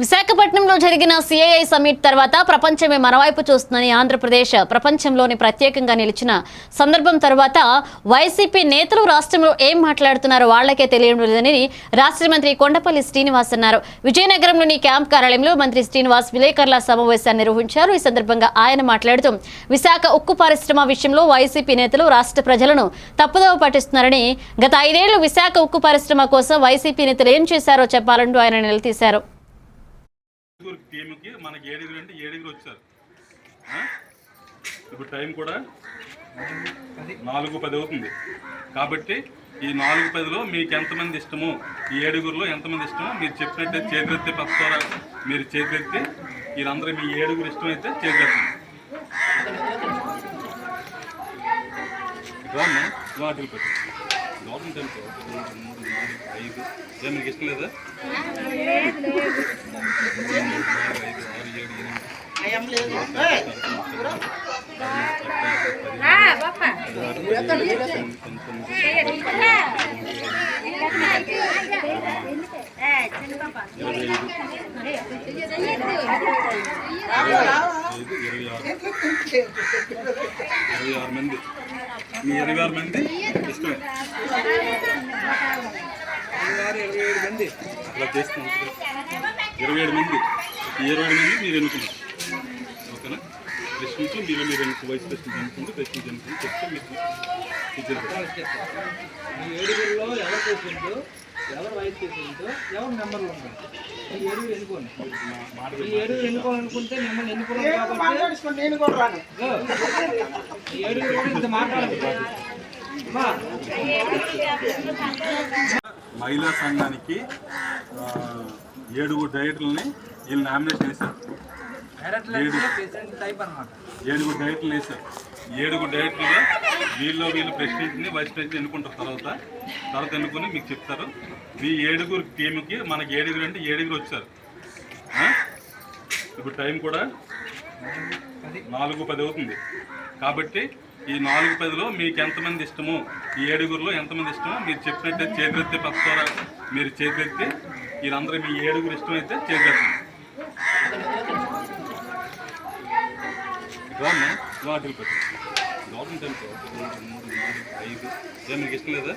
విశాఖపట్నంలో జరిగిన CII summit తర్వాత ప్రపంచమే మనవైపు చూస్తుందని ఆంధ్రప్రదేశ్ ప్రపంచంలోని ప్రత్యేకంగా నిలిచిన సందర్భం తర్వాత వైసీపీ నేతలు రాష్ట్రంలో ఏం మాట్లాడుతున్నారో వాళ్ళకే తెలియడం లేదని రాష్ట్ర మంత్రి కొండపల్లి శ్రీనివాస్ అన్నారు. విజయనగరంలోని క్యాంప్ కార్యాలయంలో మంత్రి శ్రీనివాస్ విలేకరుల సమావేశాన్ని నిర్వహించారు. ఈ సందర్భంగా ఆయన మాట్లాడుతూ విశాఖ ఉక్కు పరిశ్రమ విషయంలో వైసీపీ నేతలు రాష్ట్ర ప్రజలను తప్పుదోవ పట్టిస్తున్నారని గత ఐదేళ్ళు విశాఖ ఉక్కు పరిశ్రమ కోసం వైసీపీ నేతలు ఏం చేశారో చెప్పాలంటూ ఆయన నిలదీశారు. ఏడుగురు టీంకి మనకి ఏడుగురు అంటే ఏడుగురు వచ్చారు? ఇప్పుడు టైం కూడా నాలుగు పది అవుతుంది. కాబట్టి ఈ నాలుగు పదిలో మీకు ఎంతమంది ఇష్టమో ఈ ఏడుగురులో ఎంతమంది ఇష్టమో మీరు చెప్పినట్టే చేతులెత్తి పస్తారా మీరు చేతులెత్తి వీరందరూ మీ ఏడుగురు ఇష్టమైతే చేతులెత్తండి రామ్మా వాటికి గవర్నమెంట్ అనుకో రెండు, మూడు నాలుగు ఐదు ఏ మీకు ఇష్టం లేదా ఐదు, ఇరవై ఆరు ఇరవై ఆరు మంది మీ ఇరవై ఆరు మంది? ఇష్టమే అట్లా చేస్తాం ఇరవై ఏడు మంది. ఇరవై ఏడు మంది మీరు ఎన్నుకున్నారు ఓకేనా? ప్రశ్నించి మీరు మీరు ఎన్నుకు వైస్ ప్రెసిడెంట్ ఎన్నుకుంటూ ప్రెసిడెంట్ ఎన్నుకుంటూ చెప్తే మీకు ఇచ్చేది ఈ ఏడుగురిలో ఎవరు ఎవరు ఈ ఏడుగురు ఎన్నుకోండి. ఈ ఏడుగురు ఎన్నుకోవాలనుకుంటే మిమ్మల్ని ఎన్నుకున్నాం కాబట్టి నేను కూడా రాను. ఇదిగో, ఈ ఏడుగురు మాట్లాడాలి అమ్మా, మహిళా సంఘానికి ఆ, ఏడుగురు డైరెక్టర్లని వీళ్ళు నామినేషన్ వేశారు ఏడుగురు డైరెక్టర్లు వేశారు. ఏడుగురు డైరెక్టర్లు వీళ్ళు వీళ్ళు ప్రెసిడెంట్ని వైస్ ప్రెసిడెంట్ ఎన్నుకుంటారు తర్వాత. తర్వాత ఎన్నుకొని మీకు చెప్తారు. మీ ఏడుగురు టీంకి మనకి ఏడుగురు అంటే ఏడుగురు వచ్చారు. ఇప్పుడు టైం కూడా నాలుగు పది అవుతుంది. కాబట్టి ఈ నాలుగు పదిలో మీకు ఎంతమంది ఇష్టమో ఈ ఏడుగురులో ఎంతమంది ఇష్టమో మీరు చెప్పినట్టే చేతులెత్తే పక్కన మీరు చేతులెత్తి వీరందరూ మీ ఏడుగురు ఇష్టమైతే చేతులెత్తండి. గవర్నమెంట్ వాటికి పెట్టు. గవర్నమెంట్ అనుకో రెండు, మూడు నాలుగు ఐదు. ఏ మీకు ఇష్టం లేదా?